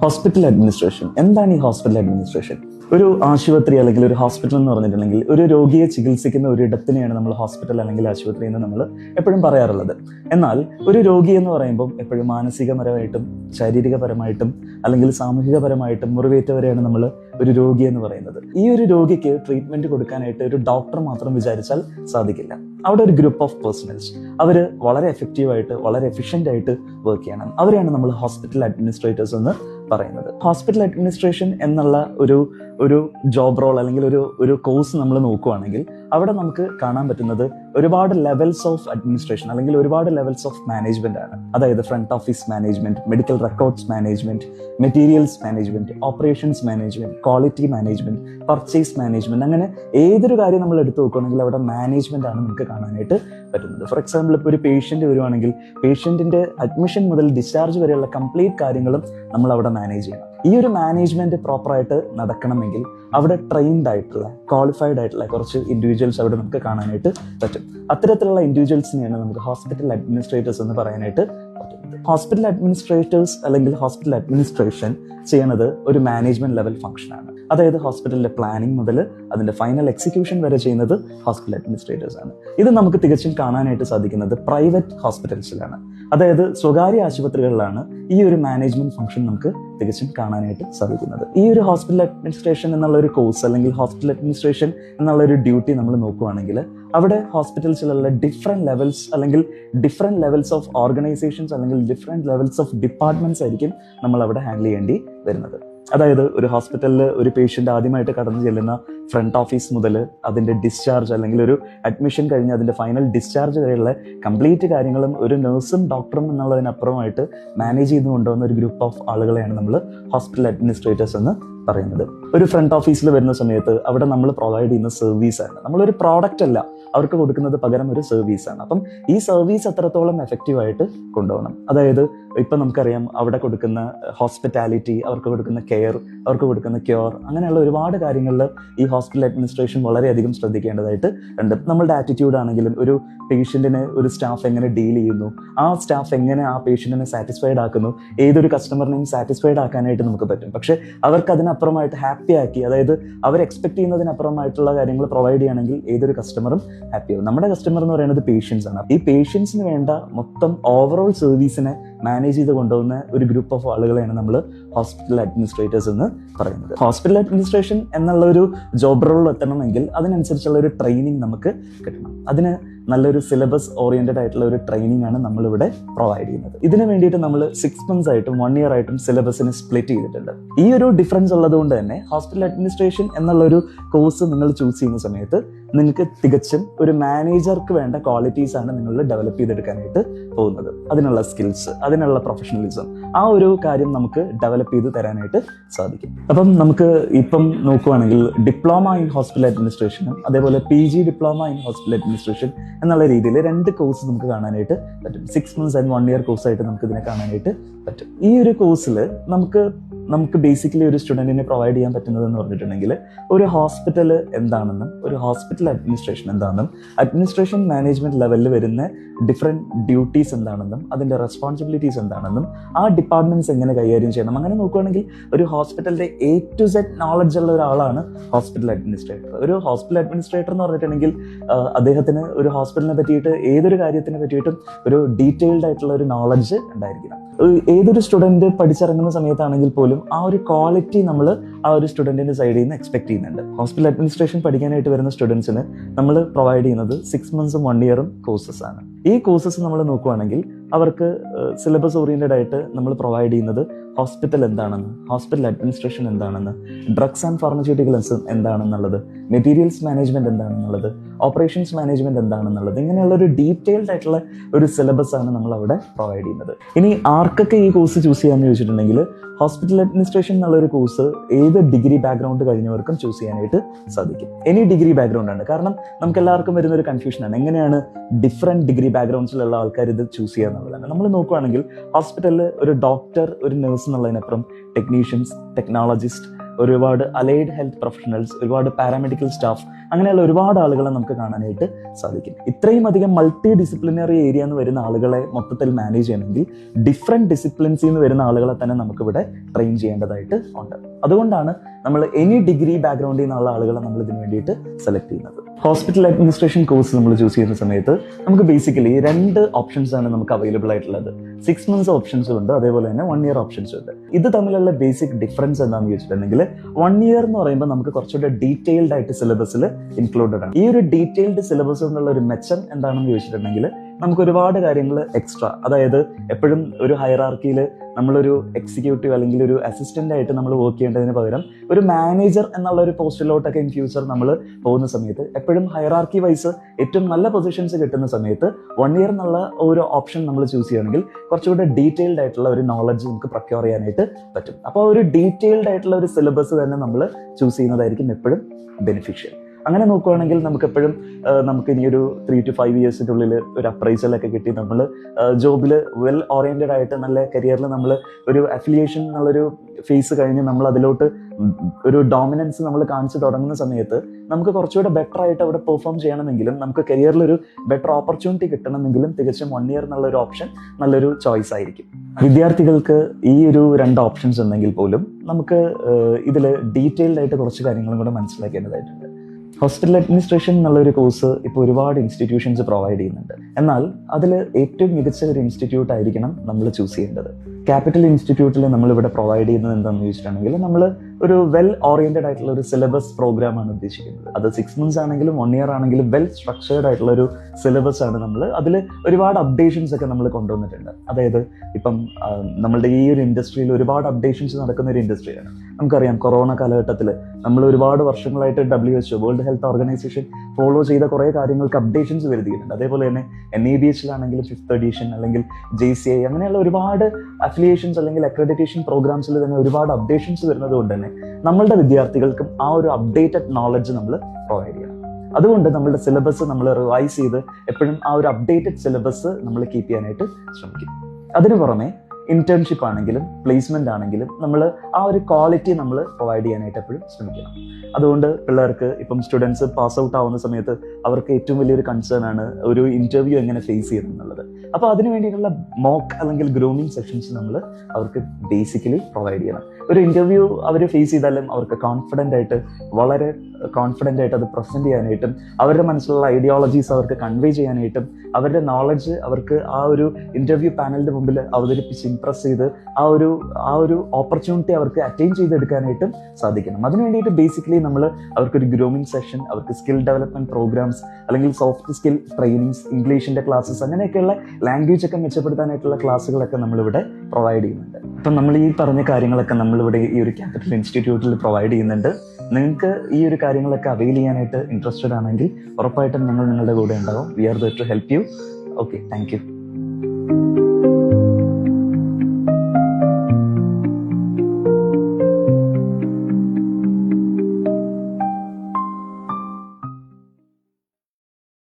Hospital administration. എന്താണ് ഈ hospital administration? ഒരു ആശുപത്രി അല്ലെങ്കിൽ ഒരു ഹോസ്പിറ്റൽ എന്ന് പറഞ്ഞിട്ടുണ്ടെങ്കിൽ ഒരു രോഗിയെ ചികിത്സിക്കുന്ന ഒരു ഇടത്തിനെയാണ് നമ്മൾ ഹോസ്പിറ്റൽ അല്ലെങ്കിൽ ആശുപത്രി എന്ന് നമ്മൾ എപ്പോഴും പറയാറുള്ളത്. എന്നാൽ ഒരു രോഗി എന്ന് പറയുമ്പോൾ എപ്പോഴും മാനസികപരമായിട്ടും ശാരീരികപരമായിട്ടും അല്ലെങ്കിൽ സാമൂഹികപരമായിട്ടും മുറിവേറ്റവരെയാണ് നമ്മൾ ഒരു രോഗി എന്ന് പറയുന്നത്. ഈ ഒരു രോഗിക്ക് ട്രീറ്റ്മെന്റ് കൊടുക്കാനായിട്ട് ഒരു ഡോക്ടർ മാത്രം വിചാരിച്ചാൽ സാധിക്കില്ല. അവിടെ ഒരു ഗ്രൂപ്പ് ഓഫ് പേഴ്സണൽസ് അവർ വളരെ എഫക്റ്റീവായിട്ട് വളരെ എഫിഷ്യന്റ് ആയിട്ട് വർക്ക് ചെയ്യണം. അവരെയാണ് നമ്മൾ ഹോസ്പിറ്റൽ അഡ്മിനിസ്ട്രേറ്റേഴ്സ് എന്ന് പറയുന്നത്. ഹോസ്പിറ്റൽ അഡ്മിനിസ്ട്രേഷൻ എന്നുള്ള ഒരു ഒരു ജോബ് റോൾ അല്ലെങ്കിൽ ഒരു ഒരു കോഴ്സ് നമ്മൾ നോക്കുകയാണെങ്കിൽ അവിടെ നമുക്ക് കാണാൻ പറ്റുന്നത് ഒരുപാട് ലെവൽസ് ഓഫ് അഡ്മിനിസ്ട്രേഷൻ അല്ലെങ്കിൽ ഒരുപാട് ലെവൽസ് ഓഫ് മാനേജ്മെന്റ് ആണ്. അതായത് front office management medical records management materials management operations management quality management purchase management അങ്ങനെ ഏതൊരു കാര്യം നമ്മൾ എടുത്തു നോക്കുകയാണെങ്കിൽ അവിടെ മാനേജ്മെന്റ് ആണ് നമുക്ക് കാണാനായിട്ട് പറ്റുന്നത്. ഫോർ എക്സാമ്പിൾ ഇപ്പോൾ ഒരു പേഷ്യന്റ് വരുവാണെങ്കിൽ പേഷ്യന്റിന്റെ അഡ്മിഷൻ മുതൽ ഡിസ്ചാർജ് വരെയുള്ള കംപ്ലീറ്റ് കാര്യങ്ങളും നമ്മൾ അവിടെ മാനേജ് ചെയ്യണം. ഈ ഒരു മാനേജ്മെന്റ് പ്രോപ്പറായിട്ട് നടക്കണമെങ്കിൽ അവിടെ ട്രെയിൻഡ് ആയിട്ടുള്ള ക്വാളിഫൈഡ് ആയിട്ടുള്ള കുറച്ച് ഇൻഡിവിജ്വൽസ് അവിടെ നമുക്ക് കാണാനായിട്ട് പറ്റും. അത്തരത്തിലുള്ള ഇൻഡിവിജ്വൽസിനെയാണ് നമുക്ക് ഹോസ്പിറ്റൽ അഡ്മിനിസ്ട്രേറ്റേഴ്സ് എന്ന് പറയാനായിട്ട് ഹോസ്പിറ്റൽ അഡ്മിനിസ്ട്രേറ്റേഴ്സ് അല്ലെങ്കിൽ ഹോസ്പിറ്റൽ അഡ്മിനിസ്ട്രേഷൻ ചെയ്യുന്നത് ഒരു മാനേജ്മെന്റ് ലെവൽ ഫംഗ്ഷനാണ് അതായത് ഹോസ്പിറ്റലിന്റെ പ്ലാനിംഗ് മുതൽ അതിന്റെ ഫൈനൽ എക്സിക്യൂഷൻ വരെ ചെയ്യുന്നത് ഹോസ്പിറ്റൽ അഡ്മിനിസ്ട്രേറ്റേഴ്സ് ആണ്. ഇത് നമുക്ക് തികച്ചും കാണാനായിട്ട് സാധിക്കുന്നത് പ്രൈവറ്റ് ഹോസ്പിറ്റൽസിലാണ് അതായത് സ്വകാര്യ ആശുപത്രികളിലാണ് ഈ ഒരു മാനേജ്മെന്റ് ഫംഗ്ഷൻ നമുക്ക് തികച്ചും കാണാനായിട്ട് സാധിക്കുന്നത്. ഈ ഒരു ഹോസ്പിറ്റൽ അഡ്മിനിസ്ട്രേഷൻ എന്നുള്ള ഒരു കോഴ്സ് അല്ലെങ്കിൽ ഹോസ്പിറ്റൽ അഡ്മിനിസ്ട്രേഷൻ എന്നുള്ള ഒരു ഡ്യൂട്ടി നമ്മൾ നോക്കുകയാണെങ്കിൽ അവിടെ ഹോസ്പിറ്റൽസിലുള്ള ഡിഫറെന്റ് ലെവൽസ് അല്ലെങ്കിൽ ഡിഫറെന്റ് ലെവൽസ് ഓഫ് ഓർഗനൈസേഷൻസ് അല്ലെങ്കിൽ ഡിഫറെന്റ് ലെവൽസ് ഓഫ് ഡിപ്പാർട്ട്മെന്റ്സ് ആയിരിക്കും നമ്മൾ അവിടെ ഹാൻഡിൽ ചെയ്യേണ്ടി വരുന്നത്. അതായത് ഒരു ഹോസ്പിറ്റലിൽ ഒരു പേഷ്യന്റ് ആദ്യമായിട്ട് കടന്നു ചെല്ലുന്ന ഫ്രണ്ട് ഓഫീസ് മുതൽ അതിന്റെ ഡിസ്ചാർജ് അല്ലെങ്കിൽ ഒരു അഡ്മിഷൻ കഴിഞ്ഞ് അതിന്റെ ഫൈനൽ ഡിസ്ചാർജ് വരെയുള്ള കംപ്ലീറ്റ് കാര്യങ്ങളും ഒരു നഴ്സും ഡോക്ടറും എന്നുള്ളതിനപ്പുറമായിട്ട് മാനേജ് ചെയ്ത് കൊണ്ടുവന്ന ഒരു ഗ്രൂപ്പ് ഓഫ് ആളുകളെയാണ് നമ്മൾ ഹോസ്പിറ്റൽ അഡ്മിനിസ്ട്രേറ്റേഴ്സ് എന്ന് പറയുന്നത്. ഒരു ഫ്രണ്ട് ഓഫീസിൽ വരുന്ന സമയത്ത് അവിടെ നമ്മൾ പ്രൊവൈഡ് ചെയ്യുന്ന സർവീസ് സർവീസാണ് നമ്മളൊരു പ്രോഡക്റ്റ് അല്ല. അവർക്ക് കൊടുക്കുന്നത് പകരം ഒരു സർവീസാണ് അപ്പം ഈ സർവീസ് എത്രത്തോളം എഫക്റ്റീവായിട്ട് കൊണ്ടുപോകണം. അതായത് ഇപ്പം നമുക്കറിയാം അവിടെ കൊടുക്കുന്ന ഹോസ്പിറ്റാലിറ്റി അവർക്ക് കൊടുക്കുന്ന കെയർ അവർക്ക് കൊടുക്കുന്ന ക്യൂർ അങ്ങനെയുള്ള ഒരുപാട് കാര്യങ്ങളിൽ ഈ ഹോസ്പിറ്റൽ അഡ്മിനിസ്ട്രേഷൻ വളരെയധികം ശ്രദ്ധിക്കേണ്ടതായിട്ട് ഉണ്ട്. നമ്മളുടെ ആറ്റിറ്റ്യൂഡ് ആണെങ്കിലും ഒരു പേഷ്യന്റിനെ ഒരു സ്റ്റാഫ് എങ്ങനെ ഡീൽ ചെയ്യുന്നു ആ സ്റ്റാഫ് എങ്ങനെ ആ പേഷ്യന്റിനെ സാറ്റിസ്ഫൈഡ് ആക്കുന്നു ഏതൊരു കസ്റ്റമറിനെയും സാറ്റിസ്ഫൈഡ് ആക്കാനായിട്ട് നമുക്ക് പറ്റും. പക്ഷേ അവർക്ക് അതിനപ്പുറമായിട്ട് ഹാപ്പി ആക്കി അതായത് അവർ എക്സ്പെക്ട് ചെയ്യുന്നതിനപ്പുറമായിട്ടുള്ള കാര്യങ്ങൾ പ്രൊവൈഡ് ചെയ്യണമെങ്കിൽ ഏതൊരു കസ്റ്റമറും ഹാപ്പി ആവും. നമ്മുടെ കസ്റ്റമർ എന്ന് പറയുന്നത് പേഷ്യൻസ് ആണ്. ഈ പേഷ്യൻസിന് വേണ്ട മൊത്തം ഓവറോൾ സർവീസിനെ മാനേജ് ചെയ്ത് കൊണ്ടുപോകുന്ന ഒരു ഗ്രൂപ്പ് ഓഫ് ആളുകളെയാണ് നമ്മൾ ഹോസ്പിറ്റൽ അഡ്മിനിസ്ട്രേറ്റേഴ്സ് എന്ന് പറയുന്നത്. ഹോസ്പിറ്റൽ അഡ്മിനിസ്ട്രേഷൻ എന്നുള്ള ഒരു ജോബ് റോളിൽ എത്തണമെങ്കിൽ അതിനനുസരിച്ചുള്ള ഒരു ട്രെയിനിങ് നമുക്ക് കിട്ടണം. അതിന് നല്ലൊരു സിലബസ് ഓറിയന്റഡ് ആയിട്ടുള്ള ഒരു ട്രെയിനിങ് ആണ് നമ്മളിവിടെ പ്രൊവൈഡ് ചെയ്യുന്നത്. ഇതിന് വേണ്ടിയിട്ട് നമ്മൾ സിക്സ് മന്ത്സ് ആയിട്ടും വൺ ഇയർ ആയിട്ടും സിലബസിന് സ്പ്ലിറ്റ് ചെയ്തിട്ടുണ്ട്. ഈ ഒരു ഡിഫറൻസ് ഉള്ളതുകൊണ്ട് തന്നെ ഹോസ്പിറ്റൽ അഡ്മിനിസ്ട്രേഷൻ എന്നുള്ള ഒരു കോഴ്സ് നിങ്ങൾ ചൂസ് ചെയ്യുന്ന സമയത്ത് നിങ്ങൾക്ക് തികച്ചും ഒരു മാനേജർക്ക് വേണ്ട ക്വാളിറ്റീസ് ആണ് നിങ്ങൾ ഡെവലപ്പ് ചെയ്തെടുക്കാനായിട്ട് പോകുന്നത്. അതിനുള്ള സ്കിൽസ് അതിനുള്ള പ്രൊഫഷണലിസം ആ ഒരു കാര്യം നമുക്ക് ഡെവലപ്പ് ചെയ്ത് തരാനായിട്ട് സാധിക്കും. അപ്പം നമുക്ക് ഇപ്പം നോക്കുവാണെങ്കിൽ ഡിപ്ലോമ ഇൻ ഹോസ്പിറ്റൽ അഡ്മിനിസ്ട്രേഷനും അതേപോലെ P G diploma in hospital administration എന്നുള്ള രീതിയിൽ രണ്ട് കോഴ്സ് നമുക്ക് കാണാനായിട്ട് പറ്റും. Six months and one year കോഴ്സായിട്ട് നമുക്ക് ഇതിനെ കാണാനായിട്ട് പറ്റും. ഈ ഒരു കോഴ്സിൽ നമുക്ക് നമുക്ക് ബേസിക്കലി ഒരു സ്റ്റുഡന്റിനെ പ്രൊവൈഡ് ചെയ്യാൻ പറ്റുന്നതെന്ന് പറഞ്ഞിട്ടുണ്ടെങ്കിൽ ഒരു ഹോസ്പിറ്റൽ എന്താണെന്നും ഒരു ഹോസ്പിറ്റൽ അഡ്മിനിസ്ട്രേഷൻ എന്താണെന്നും അഡ്മിനിസ്ട്രേഷൻ മാനേജ്മെന്റ് ലെവലിൽ വരുന്ന ഡിഫറെന്റ് ഡ്യൂട്ടീസ് എന്താണെന്നും അതിന്റെ റെസ്പോൺസിബിലിറ്റീസ് എന്താണെന്നും ആ ഡിപ്പാർട്ട്മെന്റ്സ് എങ്ങനെ കൈകാര്യം ചെയ്യണം. അങ്ങനെ നോക്കുകയാണെങ്കിൽ ഒരു ഹോസ്പിറ്റലിന്റെ എ ടു സെറ്റ് നോളജ് ഉള്ള ഒരാളാണ് ഹോസ്പിറ്റൽ അഡ്മിനിസ്ട്രേറ്റർ ഒരു ഹോസ്പിറ്റൽ അഡ്മിനിസ്ട്രേറ്റർ എന്ന് പറഞ്ഞിട്ടുണ്ടെങ്കിൽ അദ്ദേഹത്തിന് ഒരു ഹോസ്പിറ്റലിനെ പറ്റിയിട്ട് ഏതൊരു കാര്യത്തിനെ പറ്റിയിട്ടും ഒരു ഡീറ്റെയിൽഡ് ആയിട്ടുള്ള ഒരു നോളജ് ഉണ്ടായിരിക്കണം. ഏതൊരു സ്റ്റുഡന്റ് പഠിച്ചിറങ്ങുന്ന സമയത്താണെങ്കിൽ പോലും ആ ഒരു ക്വാളിറ്റി നമ്മൾ ആ ഒരു സ്റ്റുഡന്റിന്റെ സൈഡിൽ നിന്ന് എക്സ്പെക്ട് ചെയ്യുന്നുണ്ട്. ഹോസ്പിറ്റൽ അഡ്മിനിസ്ട്രേഷൻ പഠിക്കാനായിട്ട് വരുന്ന സ്റ്റുഡൻസിന് നമ്മൾ പ്രൊവൈഡ് ചെയ്യുന്നത് സിക്സ് മന്ത്സും വൺ ഇയറും കോഴ്സസ് ആണ്. ഈ കോഴ്സസ് നമ്മൾ നോക്കുവാണെങ്കിൽ അവർക്ക് സിലബസ് ഓറിയന്റഡ് ആയിട്ട് നമ്മൾ പ്രൊവൈഡ് ചെയ്യുന്നത് ഹോസ്പിറ്റൽ എന്താണെന്ന് ഹോസ്പിറ്റൽ അഡ്മിനിസ്ട്രേഷൻ എന്താണെന്ന് ഡ്രഗ്സ് ആൻഡ് ഫാർമസ്യൂട്ടിക്കൽസ് എന്താണെന്നുള്ളത് മെറ്റീരിയൽസ് മാനേജ്മെന്റ് എന്താണെന്നുള്ളത് ഓപ്പറേഷൻസ് മാനേജ്മെന്റ് എന്താണെന്നുള്ളത് ഇങ്ങനെയുള്ള ഒരു ഡീറ്റെയിൽഡ് ആയിട്ടുള്ള ഒരു സിലബസ് ആണ് നമ്മൾ അവിടെ പ്രൊവൈഡ് ചെയ്യുന്നത്. ഇനി ആർക്കൊക്കെ ഈ കോഴ്സ് ചൂസ് ചെയ്യാമെന്ന് ചോദിച്ചിട്ടുണ്ടെങ്കിൽ ഹോസ്പിറ്റൽ അഡ്മിനിസ്ട്രേഷൻ എന്നുള്ള ഒരു കോഴ്സ് ഏത് ഡിഗ്രി ബാക്ക്ഗ്രൗണ്ട് കഴിഞ്ഞവർക്കും ചൂസ് ചെയ്യാനായിട്ട് സാധിക്കും. എനി ഡിഗ്രി ബാക്ക്ഗ്രൗണ്ട് ആണ്. കാരണം നമുക്ക് എല്ലാവർക്കും വരുന്ന ഒരു കൺഫ്യൂഷനാണ് എങ്ങനെയാണ് ഡിഫറെന്റ് ഡിഗ്രി ബാക്ക്ഗ്രൗണ്ട്സിലുള്ള ആൾക്കാർ ഇത് ചൂസ് ചെയ്യുക എന്നുള്ളതാണ്. നമ്മൾ നോക്കുകയാണെങ്കിൽ ഹോസ്പിറ്റലിൽ ഒരു ഡോക്ടർ ഒരു നഴ്സ് എന്നുള്ളതിനപ്പുറം ടെക്നീഷ്യൻസ് ടെക്നോളജിസ്റ്റ് ഒരുപാട് അലൈഡ് ഹെൽത്ത് പ്രൊഫഷണൽസ് ഒരുപാട് പാരാമെഡിക്കൽ സ്റ്റാഫ് അങ്ങനെയുള്ള ഒരുപാട് ആളുകളെ നമുക്ക് കാണാനായിട്ട് സാധിക്കും. ഇത്രയും അധികം മൾട്ടി ഡിസിപ്ലിനറി ഏരിയ എന്ന് വരുന്ന ആളുകളെ മൊത്തത്തിൽ മാനേജ് ചെയ്യണമെങ്കിൽ ഡിഫറെന്റ് ഡിസിപ്ലിൻസിൽ നിന്ന് വരുന്ന ആളുകളെ തന്നെ നമുക്കിവിടെ ട്രെയിൻ ചെയ്യേണ്ടതായിട്ട് ഉണ്ട്. അതുകൊണ്ടാണ് നമ്മൾ എനി ഡിഗ്രി ബാക്ക്ഗ്രൗണ്ടിൽ നിന്നുള്ള ആളുകളെ നമ്മൾ ഇതിന് വേണ്ടിയിട്ട് സെലക്ട് ചെയ്യുന്നത്. ഹോസ്പിറ്റൽ അഡ്മിനിസ്ട്രേഷൻ കോഴ്സ് നമ്മൾ ചൂസ് ചെയ്യുന്ന സമയത്ത് നമുക്ക് ബേസിക്കലി രണ്ട് ഓപ്ഷൻസ് ആണ് നമുക്ക് അവൈലബിൾ ആയിട്ടുള്ളത്. സിക്സ് മന്ത്സ് ഓപ്ഷൻസും ഉണ്ട് അതേപോലെ തന്നെ വൺ ഇയർ ഓപ്ഷൻസും ഉണ്ട്. ഇത് തമ്മിലുള്ള ബേസിക് ഡിഫറൻസ് എന്താണെന്ന് ചോദിച്ചിട്ടുണ്ടെങ്കിൽ വൺ ഇയർ എന്ന് പറയുമ്പോൾ നമുക്ക് കുറച്ചുകൂടെ ഡീറ്റെയിൽഡ് ആയിട്ട് സിലബസിൽ ഇൻക്ലൂഡഡ് ആണ്. ഈ ഒരു ഡീറ്റെയിൽഡ് സിലബസ് എന്നുള്ള ഒരു മെച്ചം എന്താണെന്ന് ചോദിച്ചിട്ടുണ്ടെങ്കിൽ നമുക്ക് ഒരുപാട് കാര്യങ്ങൾ എക്സ്ട്രാ അതായത് എപ്പോഴും ഒരു ഹയറാർക്കിയിൽ നമ്മളൊരു എക്സിക്യൂട്ടീവ് അല്ലെങ്കിൽ ഒരു അസിസ്റ്റന്റ് ആയിട്ട് നമ്മൾ വർക്ക് ചെയ്യേണ്ടതിന് പകരം ഒരു മാനേജർ എന്നുള്ള ഒരു പോസ്റ്റിലോട്ടൊക്കെ ഇൻ ഫ്യൂച്ചർ നമ്മൾ പോകുന്ന സമയത്ത് എപ്പോഴും ഹയറാർക്കി വൈസ് ഏറ്റവും നല്ല പൊസിഷൻസ് കിട്ടുന്ന സമയത്ത് വൺ ഇയർ എന്നുള്ള ഒരു ഓപ്ഷൻ നമ്മൾ ചൂസ് ചെയ്യുകയാണെങ്കിൽ കുറച്ചുകൂടെ ഡീറ്റെയിൽഡ് ആയിട്ടുള്ള ഒരു നോളജ് നമുക്ക് പ്രൊക്യൂർ ചെയ്യാനായിട്ട് പറ്റും. അപ്പോൾ ഒരു ഡീറ്റെയിൽഡ് ആയിട്ടുള്ള ഒരു സിലബസ് തന്നെ നമ്മൾ ചൂസ് ചെയ്യുന്നതായിരിക്കും എപ്പോഴും ബെനിഫിഷ്യൽ അങ്ങനെ നോക്കുകയാണെങ്കിൽ നമുക്ക് എപ്പോഴും നമുക്ക് ഇനി ഒരു ത്രീ ടു ഫൈവ് ഇയേഴ്സിന്റെ ഉള്ളിൽ ഒരു അപ്രൈസലൊക്കെ കിട്ടി. നമ്മൾ ജോബിൽ വെൽ ഓറിയന്റഡ് ആയിട്ട് നല്ല കരിയറിൽ നമ്മൾ ഒരു അഫിലിയേഷൻ എന്നുള്ളൊരു ഫേസ് കഴിഞ്ഞ് നമ്മൾ അതിലോട്ട് ഒരു ഡോമിനൻസ് നമ്മൾ കാണിച്ചു തുടങ്ങുന്ന സമയത്ത് നമുക്ക് കുറച്ചുകൂടെ ബെറ്റർ ആയിട്ട് അവിടെ പെർഫോം ചെയ്യണമെങ്കിലും നമുക്ക് കരിയറിൽ ഒരു ബെറ്റർ ഓപ്പർച്യൂണിറ്റി കിട്ടണമെങ്കിലും തികച്ചും വൺ ഇയർ എന്നുള്ള ഒരു ഓപ്ഷൻ നല്ലൊരു ചോയ്സ് ആയിരിക്കും. വിദ്യാർത്ഥികൾക്ക് ഈ ഒരു രണ്ട് ഓപ്ഷൻസ് ഉണ്ടെങ്കിൽ പോലും നമുക്ക് ഇതിൽ ഡീറ്റെയിൽഡ് ആയിട്ട് കുറച്ച് കാര്യങ്ങളും കൂടെ മനസ്സിലാക്കേണ്ടതായിട്ടുണ്ട്. ഹോസ്പിറ്റൽ അഡ്മിനിസ്ട്രേഷൻ എന്നുള്ള ഒരു കോഴ്സ് ഇപ്പോൾ ഒരുപാട് ഇൻസ്റ്റിറ്റ്യൂഷൻസ് പ്രൊവൈഡ് ചെയ്യുന്നുണ്ട്. എന്നാൽ അതിൽ ഏറ്റവും മികച്ച ഒരു ഇൻസ്റ്റിറ്റ്യൂട്ട് ആയിരിക്കണം നമ്മൾ ചൂസ് ചെയ്യേണ്ടത്. ക്യാപിറ്റൽ ഇൻസ്റ്റിറ്റ്യൂട്ടിൽ നമ്മൾ ഇവിടെ പ്രൊവൈഡ് ചെയ്യുന്നത് എന്താണെന്ന് ചോദിച്ചിട്ടുണ്ടെങ്കിൽ നമ്മൾ ഒരു വെൽ ഓറിയന്റഡ് ആയിട്ടുള്ള ഒരു സിലബസ് പ്രോഗ്രാം ആണ് ഉദ്ദേശിക്കുന്നത്. അത് സിക്സ് മന്ത്സ് ആണെങ്കിലും വൺ ഇയർ ആണെങ്കിലും വെൽ സ്ട്രക്ചേർഡ് ആയിട്ടുള്ള ഒരു സിലബസ് ആണ് നമ്മൾ അതിൽ ഒരുപാട് അപ്ഡേഷൻസ് ഒക്കെ നമ്മൾ കൊണ്ടുവന്നിട്ടുണ്ട്. അതായത് ഇപ്പം നമ്മളുടെ ഈ ഒരു ഇൻഡസ്ട്രിയിൽ ഒരുപാട് അപ്ഡേഷൻസ് നടക്കുന്ന ഒരു ഇൻഡസ്ട്രിയാണ് നമുക്കറിയാം കൊറോണ കാലഘട്ടത്തിൽ നമ്മൾ ഒരുപാട് വർഷങ്ങളായിട്ട് W H world health organisation follow ചെയ്ത കുറേ കാര്യങ്ങൾക്ക് അപ്ഡേഷൻസ് വരുത്തിയിട്ടുണ്ട്. അതേപോലെ തന്നെ എൻ ഇ ബി എച്ചിലാണെങ്കിൽ ഫിഫ്ത്ത് എഡീഷൻ അല്ലെങ്കിൽ ജെ സി ഐ അങ്ങനെയുള്ള ഒരുപാട് അഫിലിയേഷൻസ് അല്ലെങ്കിൽ അക്രഡിറ്റേഷൻ പ്രോഗ്രാംസിൽ തന്നെ ഒരുപാട് അപ്ഡേഷൻസ് വരുന്നത് കൊണ്ട് തന്നെ നമ്മളുടെ വിദ്യാർത്ഥികൾക്കും ആ ഒരു അപ്ഡേറ്റഡ് നോളജ് നമ്മൾ പ്രൊവൈഡ് ചെയ്യണം. അതുകൊണ്ട് നമ്മളുടെ സിലബസ് നമ്മൾ റിവൈസ് ചെയ്ത് എപ്പോഴും ആ ഒരു അപ്ഡേറ്റഡ് സിലബസ് നമ്മൾ കീപ്പ് ചെയ്യാനായിട്ട് ശ്രമിക്കും. അതിനു പുറമെ ഇന്റേൺഷിപ്പ് ആണെങ്കിലും പ്ലേസ്മെന്റ് ആണെങ്കിലും നമ്മൾ ആ ഒരു ക്വാളിറ്റി നമ്മൾ പ്രൊവൈഡ് ചെയ്യാനായിട്ട് എപ്പോഴും ശ്രമിക്കണം. അതുകൊണ്ട് പിള്ളേർക്ക് ഇപ്പം സ്റ്റുഡൻസ് പാസ് ഔട്ട് ആവുന്ന സമയത്ത് അവർക്ക് ഏറ്റവും വലിയൊരു കൺസേൺ ആണ് ഒരു ഇന്റർവ്യൂ എങ്ങനെ ഫേസ് ചെയ്യണം എന്നുള്ളത്. അപ്പോൾ അതിനുവേണ്ടിയിട്ടുള്ള മോക്ക് അല്ലെങ്കിൽ ഗ്രൂമിങ് സെഷൻസ് നമ്മൾ അവർക്ക് ബേസിക്കലി പ്രൊവൈഡ് ചെയ്യണം. ഒരു ഇന്റർവ്യൂ അവർ ഫേസ് ചെയ്താലും അവർക്ക് കോൺഫിഡന്റ് ആയിട്ട് വളരെ കോൺഫിഡന്റ് ആയിട്ട് അത് പ്രസന്റ് ചെയ്യാനായിട്ടും അവരുടെ മനസ്സിലുള്ള ഐഡിയോളജീസ് അവർക്ക് കൺവേ ചെയ്യാനായിട്ടും അവരുടെ നോളജ് അവർക്ക് ആ ഒരു ഇന്റർവ്യൂ പാനലിന്റെ മുമ്പിൽ അവതരിപ്പിച്ച് ഇംപ്രസ് ചെയ്ത് ആ ഒരു ആ ഒരു ഓപ്പർച്യൂണിറ്റി അവർക്ക് അറ്റൈൻ ചെയ്തെടുക്കാനായിട്ടും സാധിക്കണം. അതിനു വേണ്ടിയിട്ട് ബേസിക്കലി നമ്മൾ അവർക്കൊരു ഗ്രൂമിങ് സെഷൻ അവർക്ക് സ്കിൽ ഡെവലപ്മെന്റ് പ്രോഗ്രാംസ് അല്ലെങ്കിൽ സോഫ്റ്റ് സ്കിൽ ട്രെയിനിങ്സ് ഇംഗ്ലീഷിന്റെ ക്ലാസ്സസ് അങ്ങനെയൊക്കെയുള്ള ലാംഗ്വേജ് ഒക്കെ മെച്ചപ്പെടുത്താനായിട്ടുള്ള ക്ലാസ്സുകളൊക്കെ നമ്മളിവിടെ പ്രൊവൈഡ് ചെയ്യുന്നുണ്ട്. അപ്പം നമ്മൾ ഈ പറഞ്ഞ കാര്യങ്ങളൊക്കെ നമ്മളിവിടെ ഈ ഒരു ക്യാപിറ്റൽ ഇൻസ്റ്റിറ്റ്യൂട്ടിൽ പ്രൊവൈഡ് ചെയ്യുന്നുണ്ട്. നിങ്ങൾക്ക് ഈ ഒരു കാര്യങ്ങളൊക്കെ അവൈൽ ചെയ്യാനായിട്ട് ഇൻട്രസ്റ്റഡ് ആണെങ്കിൽ ഉറപ്പായിട്ടും ഞങ്ങൾ നിങ്ങളുടെ കൂടെ ഉണ്ടാവും. We are the to help you okay thank you